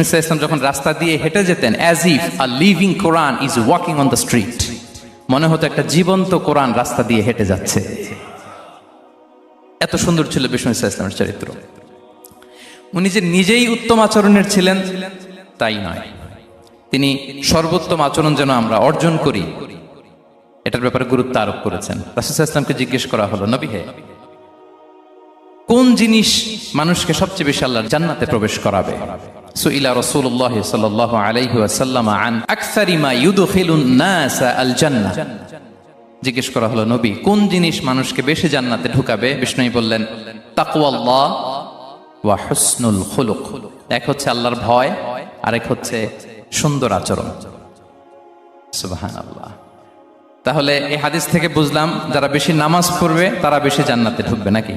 ইসা ইসলাম যখন রাস্তা দিয়ে হেঁটে যেতেন as if a living Quran is walking on the street মনে হতো একটা জীবন্ত কোরআন রাস্তা দিয়ে হেঁটে যাচ্ছে। এত সুন্দর ছিল বিষ্ণু ইসা ইসলামের চরিত্র। উনি যে নিজেই উত্তম আচরণের ছিলেন, তাই নয়। তিনি সর্বোত্তম আচরণ যেন আমরা অর্জন করি, এটার ব্যাপারে গুরুত্ব আরোপ করেছেন। রাসুল ইসলামকে জিজ্ঞেস করা হলো, নবী হে কোন জিনিস মানুষকে সবচেয়ে বেশি আল্লাহর জান্নাতে প্রবেশ করাবে? সুইলা রাসূলুল্লাহ সাল্লাল্লাহু আলাইহি ওয়াসাল্লাম আন আকসারি মা ইউদখিলুন নাস আল জান্নাহ জিজ্ঞেস করা হলো, নবী, কোন জিনিস মানুষকে বেশি জান্নাতে ঢুকাবে? বিষ্ণুই বললেন, তাকওয়াল্লাহ ওয়া হুসনুল খুলুক। এক হচ্ছে আল্লাহর ভয়, আরেক হচ্ছে সুন্দর আচরণ। সুবহানাল্লাহ। তাহলে এই হাদিস থেকে বুঝলাম, যারা বেশি নামাজ পড়বে, তারা বেশি জান্নাতে ঢুকবে নাকি?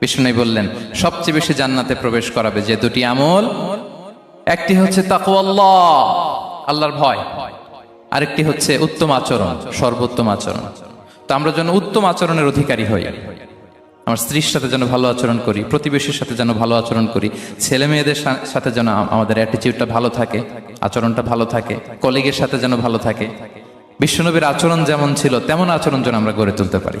বিষ্ণু বললেন, সবচেয়ে বেশি জান্নাতে প্রবেশ করাবে যে দুটি আমল, একটি হচ্ছে তাকওয়াল্লাহ আল্লাহর ভয়, আরেকটি হচ্ছে উত্তম আচরণ, সর্বোত্তম আচরণ। তো আমরা যেন উত্তম আচরণের অধিকারী হই। আমার স্ত্রীর সাথে যেন ভালো আচরণ করি, প্রতিবেশীর সাথে যেন ভালো আচরণ করি ছেলে মেয়েদের সাথে যেন আমাদের অ্যাটিটিউডটা ভালো থাকে, আচরণটা ভালো থাকে কলিগের সাথে যেন ভালো থাকে। বিশ্বনবীর আচরণ যেমন ছিল, তেমন আচরণ যেন আমরা গড়ে তুলতে পারি।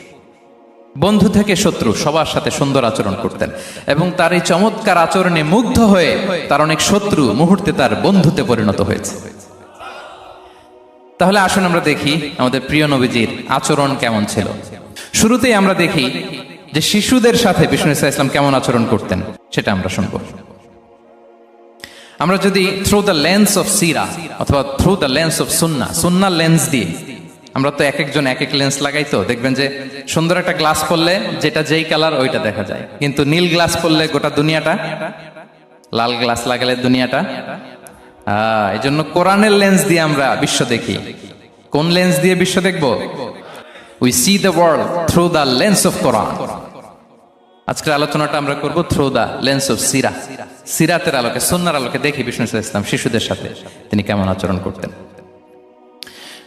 বন্ধু থেকে শত্রু, সবার সাথে সুন্দর আচরণ করতেন। এবং তার এই চমৎকার আচরণে মুগ্ধ হয়ে তার অনেক শত্রু মুহূর্তে তার বন্ধুতে পরিণত হয়েছে। তাহলে আসুন আমরা দেখি আমাদের প্রিয় নবীজির আচরণ কেমন ছিল। শুরুতেই আমরা দেখি যে শিশুদের সাথে বিষ্ণু ইসা ইসলাম কেমন আচরণ করতেন, সেটা আমরা শুনব। আমরা যদি থ্রু দ্য লেন্স অফ সিরা অথবা through the lens of Sunnah Sunnah lens দিয়ে আমরা তো এক একজন এক এক লেন্স লাগাই তো, দেখবেন যে সুন্দর একটা গ্লাস পরলে যেটা যেই কালার ওইটা দেখা যায়। কিন্তু নীল গ্লাস পরলে গোটা দুনিয়াটা, লাল গ্লাস লাগালে দুনিয়াটা। এই জন্য কোরআনের লেন্স দিয়ে আমরা বিশ্ব দেখি। কোন লেন্স দিয়ে বিশ্ব দেখব? We see the world through the lens of Quran আজকের আলোচনাটা আমরা করব থ্রু দ্য লেন্স অফ সিরা সিরাতের আলোকে সন্ন্যার আলোকে দেখি বিষ্ণু ইসলাম শিশুদের সাথে, তিনি কেমন আচরণ করতেন।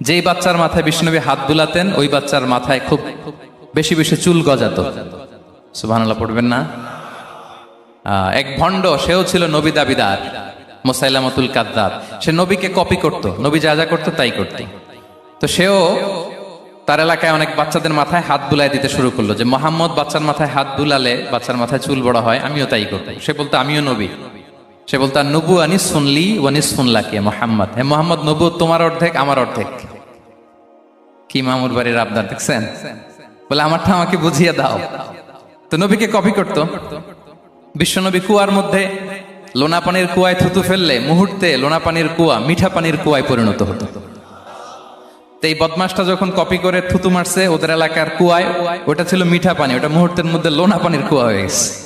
যেই বাচ্চার মাথায় বিষ্ণুনবী হাত বুলাতেন ওই বাচ্চার মাথায় খুব বেশি বেশি চুল গজাত। সুবহানাল্লাহ, পড়বেন না? এক ভণ্ড, সেও ছিল নবী দাবিদার, মোসাইলামতুল কাদ্দার সে নবীকে কপি করত, নবী যা যা করতো তাই করত। তো সেও তার এলাকায় অনেক বাচ্চাদের মাথায় হাত বুলাই দিতে শুরু করল যে, মোহাম্মদ বাচ্চার মাথায় হাত বুলালে বাচ্চার মাথায় চুল বড় হয়, আমিও তাই করতাম। সে বলতো, আমিও নবী। সে বলতো আর নবু আনি শুনলি ওয়ানি শুনলা কে মোহাম্মদ। হে মোহাম্মদ নবু তোমার অর্ধেক, আমার অর্ধেক। কি মামুর বাড়ির আবদার, দেখছেন? বলে, আমারটা আমাকে বুঝিয়ে দাও। তো নবীকে কপি করতো। বিশ্বনবী কুয়ার মধ্যে লোনা পানির কুয়ায় থুতু ফেললে মুহূর্তে লোনা পানির কুয়া মিঠা পানির কুয়ায় পরিণত হতো। এই বদমাসটা যখন কপি করে থুতু মারছে, ওদের এলাকার কুয়ায়, ওটা ছিল মিঠা পানি ওটা মুহূর্তের মধ্যে লোনা পানির কুয়া হয়ে গেছে।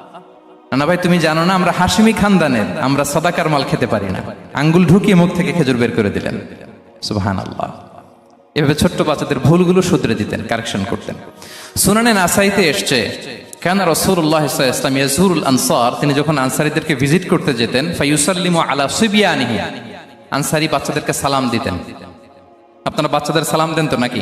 না ভাই তুমি জানো না, আমরা হাসিমি খানদানের, আমরা সদাকার মাল খেতে পারি না। আঙ্গুল ঢুকিয়ে মুখ থেকে খেজুর বের করে দিলেন। সুবহান আল্লাহ এভাবে ছোট্ট বাচ্চাদের ভুলগুলো শুধরে দিতেন, কারেকশন করতেন। সুনানে নাসাইতে এসছে, কেন রসুল্লাহ ইসলাম ইয়াজুরুল আনসার। তিনি যখন আনসারীদেরকে ভিজিট করতে যেতেন ফাইউসাল্লিমু আলা সুবিয়ানিহি। আনসারি বাচ্চাদেরকে সালাম দিতেন। আপনারা বাচ্চাদের সালাম দেন তো নাকি?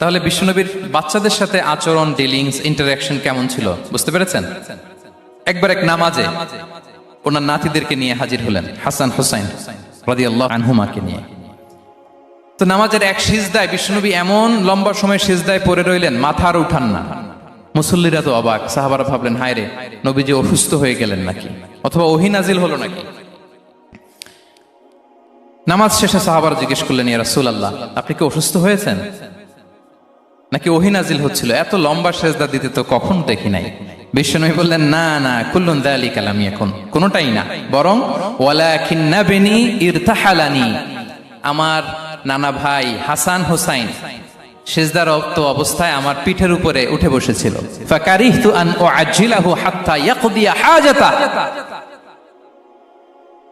তাহলে বিশ্বনবীর বাচ্চাদের সাথে আচরণ ডিলিংস ইন্টারাকশন কেমন ছিল? বুঝতে পেরেছেন? একবার এক নামাজে ওনার নাতিদেরকে নিয়ে হাজির হলেন, হাসান হুসাইন রাদিয়াল্লাহু আনহুমাকে নিয়ে। তো নামাজের এক সিজদায় বিষ্ণুনবী এমন লম্বা সময় সিজদায় পড়ে রইলেন, মাথা আর উঠান না। মুসল্লিরা তো অবাক, সাহাবারা ভাবলেন হায় রে নবীজি অসুস্থ হয়ে গেলেন নাকি? অথবা ওহি নাজিল হলো নাকি? নামাজ শেষে সাহাবার জিজ্ঞেস করলেন, ইয়া রাসূল আল্লাহ আপনি কি অসুস্থ হয়েছেন? নাকি ওহি নাজিল হচ্ছিল? এত লম্বা সেজদা দিতে তো কখন দেখি নাই। বিশ্বনবী বললেন, না না, কুল্লুন দালি কালামি এখন। কোনোটাই না। বরং ওয়ালাকিন নাবিনি ইরতাহালানি। আমার নানা ভাই হাসান হোসাইন সেজদারত অবস্থায় আমার পিঠের উপরে উঠে বসেছিল। ফাকারিহতু আন উআজ্জিলাহু হাত্তা ইয়াকদিয়া হাজাতা।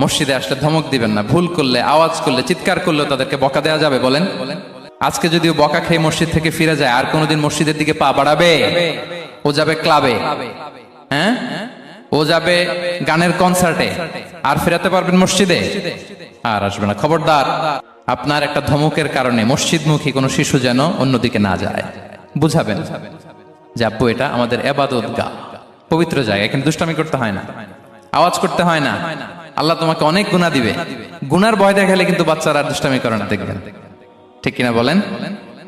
মসজিদে আসলে ধমক দিবেন না, ভুল করলে, আওয়াজ করলে, চিৎকার করলে তাদেরকে বকা দেওয়া যাবে, বলেন। আজকে যদিও বকা খেয়ে মসজিদ থেকে ফিরে যায়, আর কোনোদিন মসজিদের দিকে পা বাড়াবে? ও যাবে ক্লাবে। হ্যাঁ? ও যাবে গানের কনসার্টে। আর ফেরাতে পারবেন মসজিদে? আর আসবে না। খবরদার, আপনার একটা ধমকের কারণে মসজিদমুখী কোনো শিশু যেন অন্যদিকে না যায়। বুঝাবেন? যে আব্বু, এটা আমাদের এবাদত গা পবিত্র জায়গা, এখানে দুষ্টামি করতে হয় না। আওয়াজ করতে হয় না। আল্লাহ তোমাকে অনেক গুণা দিবে। গুনার ভয় দেখালে কিন্তু বাচ্চারা দুষ্টামি করে না, দেখবেন। ঠিক কিনা বলেন?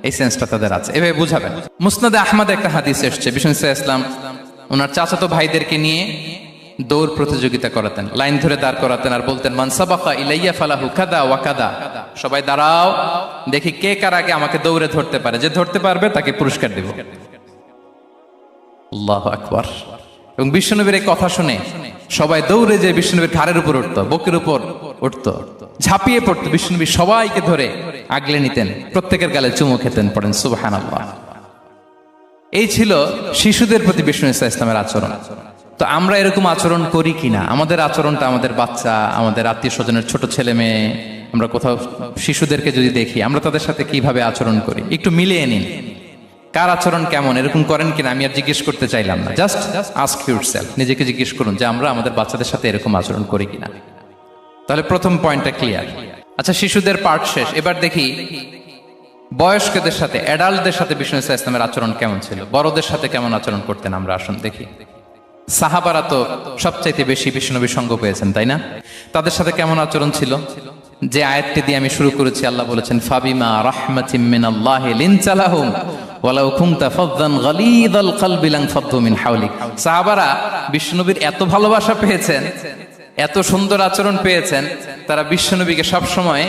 এই সেন্সটা তাদের আছে। এভাবে বুঝাবেন। মুসনাদে আহমদ একটা হাদিস এসছে, বিষ্ণু ইসলাম ওনার চাচাতো ভাইদেরকে নিয়ে দৌড় প্রতিযোগিতা করাতেন, লাইন ধরে দাঁড় করাতেন আর বলতেন মানসাবাকা ইলাইয়া ফালাহু কাদা ওয়াকাদা সবাই, দাঁড়াও, দেখি কে কার আগে আমাকে দৌড়ে ধরতে পারে। যে ধরতে পারবে তাকে পুরস্কার দেব। আল্লাহ আকবার। এবং বিষ্ণুনবীর এই কথা শুনে সবাই দৌড়ে যে বিষ্ণুনবীর ঘাড়ের উপর উঠতো, বকের উপর উঠতো। ঝাঁপিয়ে পড়তো বিষ্ণুনবী সবাইকে ধরে আগলে নিতেন, প্রত্যেকের গালে চুমু খেতেন, পড়েন সুবাহান এই ছিল শিশুদের প্রতি বিষ্ণু ইসা ইসলামের আচরণ। তো আমরা এরকম আচরণ করি কিনা? আমাদের আচরণটা আমাদের বাচ্চা, আমাদের আত্মীয় স্বজনের ছোট ছেলে মেয়ে, আমরা কোথাও শিশুদেরকে যদি দেখি, আমরা তাদের সাথে কীভাবে আচরণ করি? একটু মিলিয়ে নিন। কার আচরণ কেমন, এরকম করেন কিনা আমি আর জিজ্ঞেস করতে চাইলাম না। জাস্ট আস্ক ইউর সেলফ নিজেকে জিজ্ঞেস করুন যে আমরা আমাদের বাচ্চাদের সাথে এরকম আচরণ করি কিনা। তাহলে প্রথম পয়েন্টটা ক্লিয়ার আচ্ছা শিশুদের পার্ট শেষ। এবার দেখি বয়স্কদের সাথে অ্যাডাল্টদের সাথে বিষ্ণু ইসা ইসলামের আচরণ কেমন ছিল? বড়দের সাথে কেমন আচরণ করতেন আমরা? আসুন, দেখি। সাহাবারা তো সবচাইতে বেশি বিষ্ণুনবী সঙ্গ পেয়েছেন, তাই না? তাদের সাথে কেমন আচরণ ছিল? যে আয়াতটি দিয়ে আমি শুরু করেছি, আল্লাহ বলেছেন, ফাবিমা রাহমাতিম মিন মিনাল্লাহ লিনচালাহুম ওয়ালাউ কুনতা ফাদদান গালিদাল কলবি লানফাদ্দু মিন হাওলিক। সাহাবারা বিষ্ণুনবীর এত ভালোবাসা পেয়েছেন, এত সুন্দর আচরণ পেয়েছেন, তারা বিশ্বনবীকে সবসময়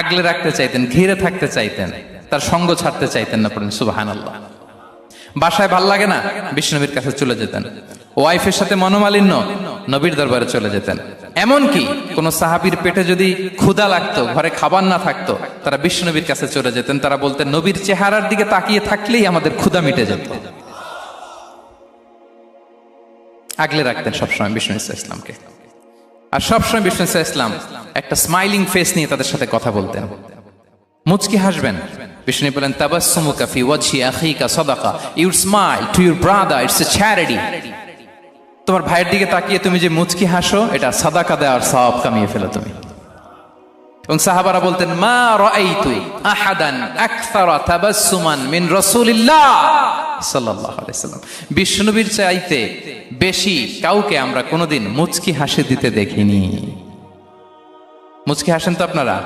আগলে রাখতে চাইতেন, ঘিরে থাকতে চাইতেন, তার সঙ্গ ছাড়তে চাইতেন না পড়েন, সুবাহানাল্লাহ। বাসায় ভালো লাগে না? বিষ্ণুনবীর কাছে চলে যেতেন। ওয়াইফের সাথে মনোমালিন্য, নবীর দরবারে চলে যেতেন। এমনকি কোন সাহাবির পেটে যদি ক্ষুধা লাগতো, ঘরে খাবার না থাকতো, তারা বিষ্ণুনবীর কাছে চলে যেতেন। তারা বলতেন, নবীর চেহারার দিকে তাকিয়ে থাকলেই আমাদের ক্ষুধা মিটে যেত। আগলে রাখতেন সবসময় বিষ্ণু ইসা ইসলামকে। আর সবসময় বিষ্ণু ইসা ইসলাম একটা স্মাইলিং ফেস নিয়ে তাদের সাথে কথা বলতেন। মুচকি হাসবেন। বিষ্ণু বলেন, তাবাসসুমুকা ফি ওয়াজহি আখিকা সাদাকা। Your smile to your brother, it's a charity. তোমার ভাইয়ের দিকে তাকিয়ে তুমি যে মুচকি হাসো, এটা সাদাকা দেওয়ার সওয়াব কামিয়ে ফেলো তুমি। এবং সাহাবারা বলতেন, মা আহাদান মিন আলাইসাল্লাম বিশ্বনবীর চাইতে বেশি কাউকে আমরা কোনোদিন মুচকি হাসি দিতে দেখিনি। মুচকি হাসেন তো আপনারা?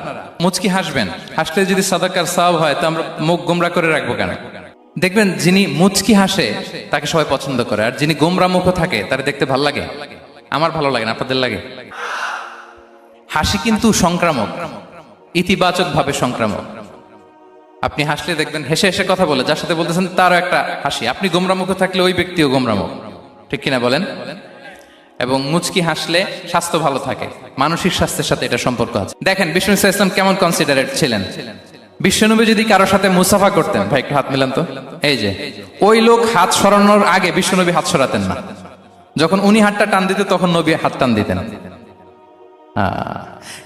মুচকি হাসবেন। হাসলে যদি সাদাকার সাব হয়, তো আমরা মুখ গোমরা করে রাখব কেন? দেখবেন যিনি মুচকি হাসে, তাকে সবাই পছন্দ করে। আর যিনি গোমরা মুখ থাকে, তার দেখতে ভালো লাগে। আমার ভালো লাগে না, আপনাদের লাগে? হাসি কিন্তু সংক্রামক ইতিবাচক ভাবে সংক্রামক। আপনি হাসলে দেখবেন হেসে হেসে কথা বলে, যার সাথে বলতেছেন তারও একটা হাসি। আপনি গোমরা মুখ থাকলে ওই ব্যক্তিও গোমরা মুখ। ঠিক কিনা বলেন? এবং মুচকি হাসলে স্বাস্থ্য ভালো থাকে। মানসিক স্বাস্থ্যের সাথে এটা সম্পর্ক আছে। দেখেন, বিষ্ণু ইসলাম কেমন কনসিডারেট ছিলেন? বিশ্বনবী যদি কারোর সাথে মুসাফা করতেন, ভাই, একটু হাত মিলান তো। এই যে, ওই লোক হাত সরানোর আগে বিশ্বনবী হাত সরাতেন না। যখন উনি হাতটা টান দিতেন, তখন নবী হাত টান দিতেন।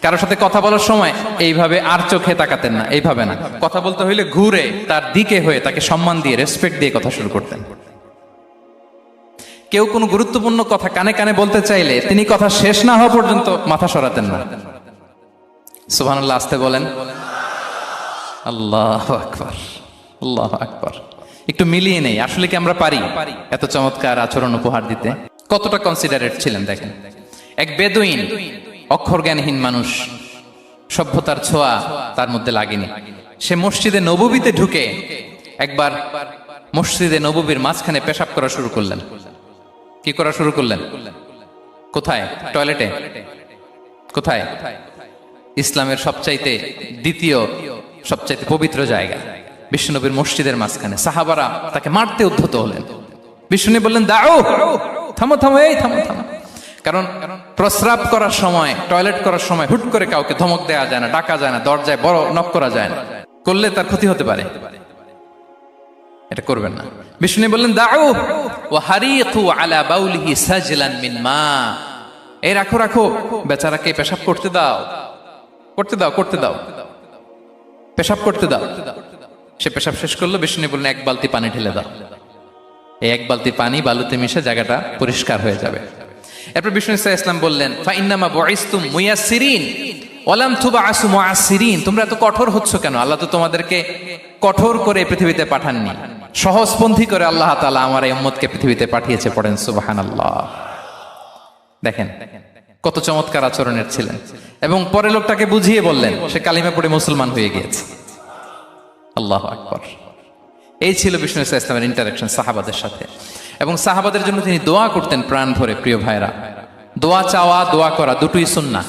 কারোর সাথে কথা বলার সময় এইভাবে আর চোখে তাকাতেন না, এইভাবে না। কথা বলতে হইলে ঘুরে তার দিকে হয়ে তাকে সম্মান দিয়ে রেসপেক্ট দিয়ে কথা শুরু করতেন। কেউ কোনো গুরুত্বপূর্ণ কথা কানে কানে বলতে চাইলে তিনি কথা শেষ না হওয়া পর্যন্ত মাথা সরাতেন না। সুবহানাল্লাহ, আসতে বলেন। আল্লাহ আকবার আল্লাহ আকবার। একটু মিলিয়ে নেই, আসলে কি আমরা পারি? এত চমৎকার আচরণ উপহার দিতে। কতটা কনসিডারেট ছিলেন দেখেন। এক বেদুইন অক্ষর জ্ঞানহীন মানুষ, সভ্যতার ছোঁয়া তার মধ্যে লাগেনি। সে মসজিদে নববীতে ঢুকে একবার মসজিদে নববীর মাঝখানে পেশাব করা শুরু করলেন। কি করা শুরু করলেন? কোথায়? টয়লেটে? কোথায়? ইসলামের সবচাইতে দ্বিতীয় সবচাইতে পবিত্র জায়গা বিষ্ণুনবীর মসজিদের মাঝখানে। সাহাবারা তাকে মারতে উদ্ধত হলেন। বিষ্ণু বললেন দাও থামো থামো, এই থামো থামো। কারণ প্রস্রাব করার সময়, টয়লেট করার সময় হুট করে কাউকে ধমক দেওয়া যায় না, ডাকা যায় না, দরজায় বড় নক করা যায় না। করলে তার ক্ষতি হতে পারে। এটা করবেন না। বিষ্ণু বললেন দাও ও হারিয়ু আলা বাউলিহি সাজলান মিন মা। এই রাখো রাখো। বেচারাকে পেশাব করতে দাও। করতে দাও করতে দাও। পেশাব করতে দাও। সে পেশাব শেষ করল, বিষ্ণু বললেন, এক বালতি পানি ঢেলে দাও। এই এক বালতি পানি বালুতে মিশে জায়গাটা পরিষ্কার হয়ে যাবে। এরপর বিষ্ণু ইসা ইসলাম বললেন ফাইন্নামা বয়স্তুম মুয়াসিরিন ওলাম থুবা আসু মুআসিরিন তোমরা এত কঠোর হচ্ছ কেন? আল্লাহ তো তোমাদেরকে কঠোর করে পৃথিবীতে পাঠাননি। সহজপন্থী করে আল্লাহ তাআলা আমার এই উম্মতকে পৃথিবীতে পাঠিয়েছে, পড়েন সুবহানাল্লাহ। দেখেন কত চমৎকার আচরণের ছিলেন। এবং পরে লোকটাকে বুঝিয়ে বললেন, সে কালিমা পড়ে মুসলমান হয়ে গিয়েছে। আল্লাহ আকবর। এই ছিল বিষ্ণু ইসা ইসলামের ইন্টারাকশন সাহাবাদের সাথে। এবং সাহাবাদের জন্য তিনি দোয়া করতেন প্রাণ ভরে, প্রিয় ভাইরা দোয়া চাওয়া, দোয়া করা দুটোই সুন্না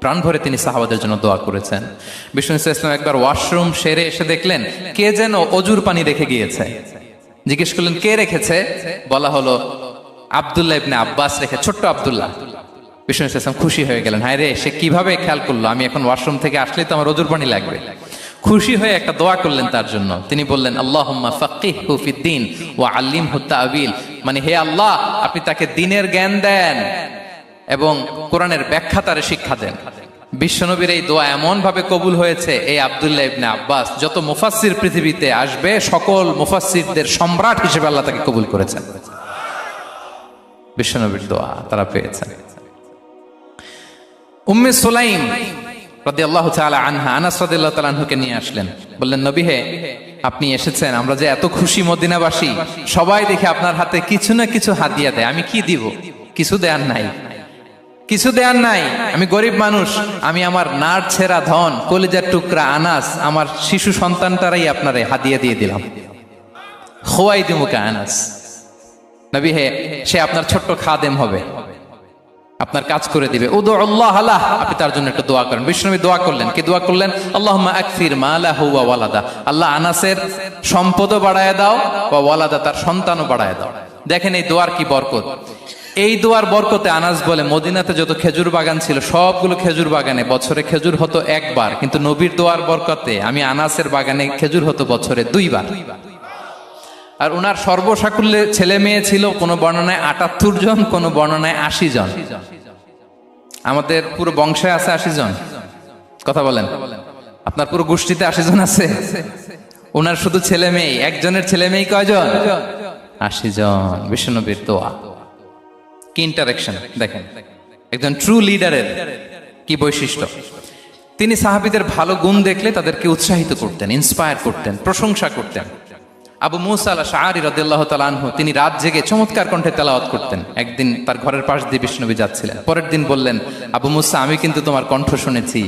প্রাণ ভরে তিনি সাহাবাদের জন্য দোয়া করেছেন। বিষ্ণু ইসা ইসলাম একবার ওয়াশরুম সেরে এসে দেখলেন, কে যেন অজুর পানি রেখে গিয়েছে। জিজ্ঞেস করলেন, কে রেখেছে? বলা হলো, আবদুল্লাহ ইবনে আব্বাস রেখে, ছোট্ট আবদুল্লাহ। বিষ্ণু ইসলাম খুশি হয়ে গেলেন। হায় রে, সে কীভাবে খেয়াল করল? আমি এখন ওয়াশরুম থেকে আসলে তো আমার অজুর পানি লাগবে। খুশি হয়ে একটা দোয়া করলেন তার জন্য। তিনি বললেন আল্লাহ ও আল্লিম হুত্তাবিল মানে হে আল্লাহ, আপনি তাকে দিনের জ্ঞান দেন এবং কোরআনের ব্যাখ্যা তার শিক্ষা দেন। বিশ্বনবীর এই দোয়া এমন ভাবে কবুল হয়েছে, এই আবদুল্লাহ ইবনে আব্বাস, যত মুফাসসির পৃথিবীতে আসবে, সকল মুফাসসিরদের সম্রাট হিসেবে আল্লাহ তাকে কবুল করেছেন। বিশ্বনবীর দোয়া তারা পেয়েছেন। উম্মে সুলাইম নিয়ে আসলেন। বললেন হে, আপনি এসেছেন, আমরা যে এত খুশি মদিনাবাসী, সবাই আপনার হাতে কিছু না কিছু দেয়। আমি কি দিব? কিছু দেয়ার নাই। কিছু দেয়ার নাই। আমি গরিব মানুষ, আমি আমার নার ছেঁড়া ধন, কলিজার টুকরা, আনাস, আমার শিশু সন্তানটারাই আপনারে হাদিয়া দিয়ে দিলাম। খোয়াই দিমুকে আনাস। নবী হে, সে আপনার ছোট্ট খাদেম হবে। আপনার কাজ করে দিবে। উদু আল্লাহ আল্লাহ আপনি তার জন্য একটু দোয়া করেন। বিষ্ণবী দোয়া করলেন। কি দোয়া করলেন? আল্লাহ আকফির মালা হুয়া ওয়ালাদা। আল্লাহ আনাসের সম্পদও বাড়ায় দাও বা ওয়ালাদা তার সন্তানও বাড়ায় দাও। দেখেন এই দোয়ার কি বরকত। এই দোয়ার বরকতে আনাস বলে, মদিনাতে যত খেজুর বাগান ছিল, সবগুলো খেজুর বাগানে বছরে খেজুর হতো একবার। কিন্তু নবীর দোয়ার বরকতে আমি আনাসের বাগানে খেজুর হতো বছরে দুইবার। আর ওনার সর্বসাকুল্যে ছেলে মেয়ে ছিল, কোনো বর্ণনায় আটাত্তর জন, কোনো বর্ণনায় আশি জন। আমাদের পুরো বংশে আছে আশি জন। কথা বলেন। আপনার পুরো গোষ্ঠীতে আশি জন আছে। ওনার শুধু ছেলে মেয়ে একজনের ছেলে মেয়ে কয়জন? আশি জন। বিষ্ণুনবীর দোয়া। কি ইন্টারাকশন দেখেন। একজন ট্রু লিডারের কি বৈশিষ্ট্য? তিনি সাহাবিদের ভালো গুণ দেখলে তাদেরকে উৎসাহিত করতেন ইন্সপায়ার করতেন, প্রশংসা করতেন। আবু মুসা আল শাহরি রদিল্লাহ তালানহু তিনি রাত জেগে চমৎকার কণ্ঠে তেলাওয়াত করতেন। একদিন তার ঘরের পাশ দিয়ে বিষ্ণুবী যাচ্ছিলেন। পরের দিন বললেন, আবু মুসা, আমি কিন্তু তোমার কণ্ঠ শুনেছি।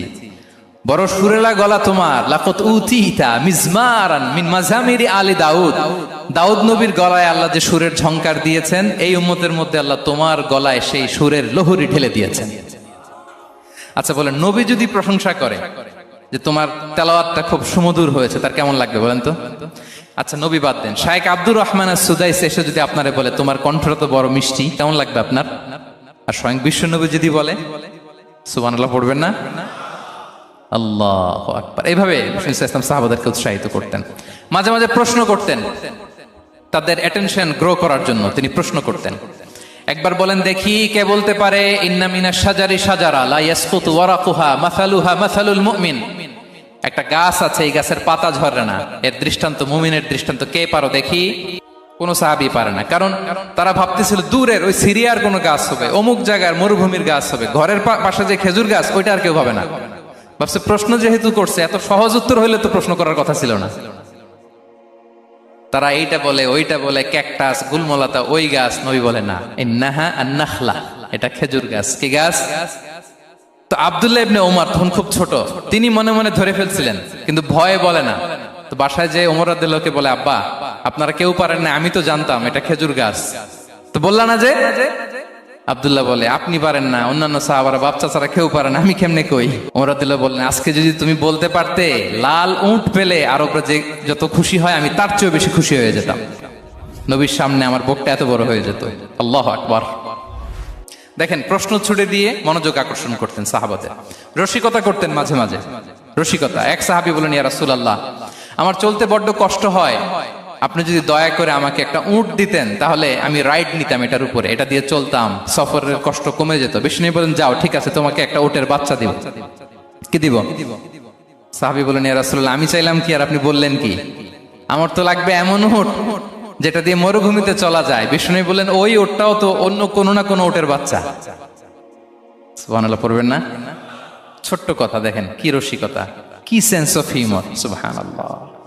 বড় সুরেলা গলা তোমার। লাকত উতিতা মিজমারান মিন মাজামিরি আলী দাউদ। দাউদ নবীর গলায় আল্লাহ যে সুরের ঝংকার দিয়েছেন, এই উম্মতের মধ্যে আল্লাহ তোমার গলায় সেই সুরের লহরি ঢেলে দিয়েছেন। আচ্ছা বলেন, নবী যদি প্রশংসা করে যে তোমার তেলাওয়াতটা খুব সুমধুর হয়েছে, তার কেমন লাগবে বলেন তো? আচ্ছা নবী বাদ দেন। শায়েক আব্দুর রহমান আর সুদাইস এসে যদি আপনারে বলে, তোমার কণ্ঠটা তো বড় মিষ্টি, কেমন লাগবে আপনার? আর স্বয়ং বিশ্ব নবী যদি বলে সুবান আল্লাহ পড়বেন না? আল্লাহ এইভাবে ইসলাম সাহাবাদেরকে উৎসাহিত করতেন। মাঝে মাঝে প্রশ্ন করতেন। তাদের অ্যাটেনশন গ্রো করার জন্য তিনি প্রশ্ন করতেন। একবার বলেন, দেখি কে বলতে পারে ইন্নামিনা সাজারি সাজারা ওয়ারাকুহা মাসালুহা মাসালুল মুমিন। একটা গাছ আছে, এই গাছের পাতা ঝরে না। এর দৃষ্টান্ত, মুমিনের দৃষ্টান্ত, কে পারো দেখি? কোন সাহাবি পারে না। কারণ তারা ভাবতেছিল, দূরের ওই সিরিয়ার কোনো গাছ হবে, অমুক জায়গার মরুভূমির গাছ হবে, ঘরের পাশে যে খেজুর গাছ, ওইটা আর কেউ হবে না। ভাবছে, প্রশ্ন যেহেতু করছে, এত সহজ উত্তর হইলে তো প্রশ্ন করার কথা ছিল না। তারা এইটা বলে, ওইটা বলে, ক্যাকটাস, গুলমলাতা, ওই গাছ নবী বলে না। ইন্নাহা আন্নাখলা, এটা খেজুর গাছ। কি গাছ? তো আবদুল্লাহ ইবনে ওমর তখন খুব ছোট, তিনি মনে মনে ধরে ফেলছিলেন, কিন্তু ভয়ে বলে না। তো বাসায় যে ওমর আব্দুল্লাহকে বলে, আব্বা, আপনারা কেউ পারেন না, আমি তো জানতাম, এটা খেজুর গাছ। তো বললা না যে? আব্দুল্লাহ বলে, আপনি পারেন না, অন্যান্য সাহাবারা বাচ্চা ছাড়া কেউ পারেন আমি কেমনে কই? ওমর আব্দুল্লাহ বললেন, আজকে যদি তুমি বলতে পারতে, লাল উঁট পেলে আরবরা যে যত খুশি হয়, আমি তার চেয়েও বেশি খুশি হয়ে যেতাম। নবীর সামনে আমার বুকটা এত বড় হয়ে যেত। আল্লাহ আকবার। দেখেন, প্রশ্ন ছুড়ে দিয়ে মনোযোগ আকর্ষণ করতেন সাহাবাদের। রসিকতা করতেন মাঝে মাঝে। রসিকতা, এক সাহাবি বলেন ইয়া রাসূলুল্লাহ, আমার চলতে বড্ড কষ্ট হয়। আপনি যদি দয়া করে আমাকে একটা উট দিতেন, তাহলে আমি রাইড নিতাম এটার উপরে। এটা দিয়ে চলতাম, সফরের কষ্ট কমে যেত। বিষ্ণু বলেন, যাও, ঠিক আছে, তোমাকে একটা উটের বাচ্চা দিব। কি দিব? সাহাবি বলেন ইয়া রাসূলুল্লাহ, আমি চাইলাম কি আর আপনি বললেন কি? আমার তো লাগবে এমন উট। যেটা দিয়ে মরুভূমিতে চলা যায়। বিষ্ণু বললেন, ওই ওটটাও তো অন্য কোনো না কোনো ওটের বাচ্চা। পড়বেন না? ছোট্ট কথা দেখেন, কি রসিকতা, কি সেন্স অফ হিউমার সুবহানাল্লাহ।